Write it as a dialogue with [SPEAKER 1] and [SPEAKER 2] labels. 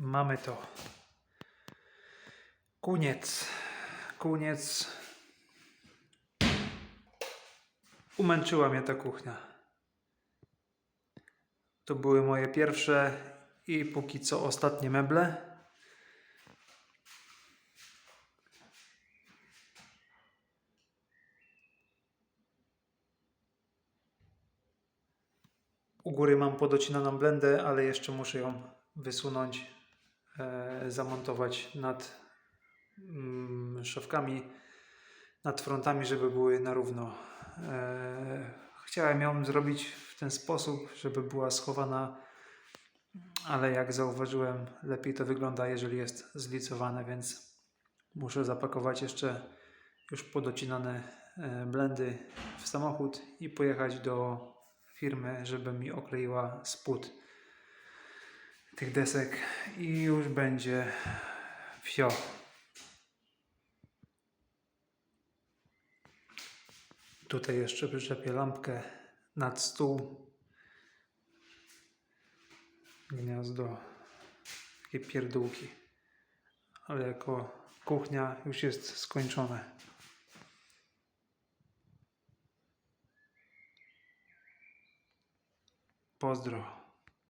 [SPEAKER 1] Mamy to. Koniec. Koniec. Umęczyła mnie ta kuchnia. To były moje pierwsze i póki co ostatnie meble. U góry mam podocinaną blendę, ale jeszcze muszę ją wysunąć, zamontować nad mm, szafkami, nad frontami, żeby były na równo. E, chciałem ją zrobić w ten sposób, żeby była schowana, ale jak zauważyłem, lepiej to wygląda, jeżeli jest zlicowane, więc muszę zapakować jeszcze już podocinane e, blendy w samochód i pojechać do firmy, żeby mi okleiła spód tych desek i już będzie wsio. Tutaj jeszcze przyczepię lampkę nad stół. Gniazdo. Takie pierdółki. Ale jako kuchnia już jest skończone. Pozdro.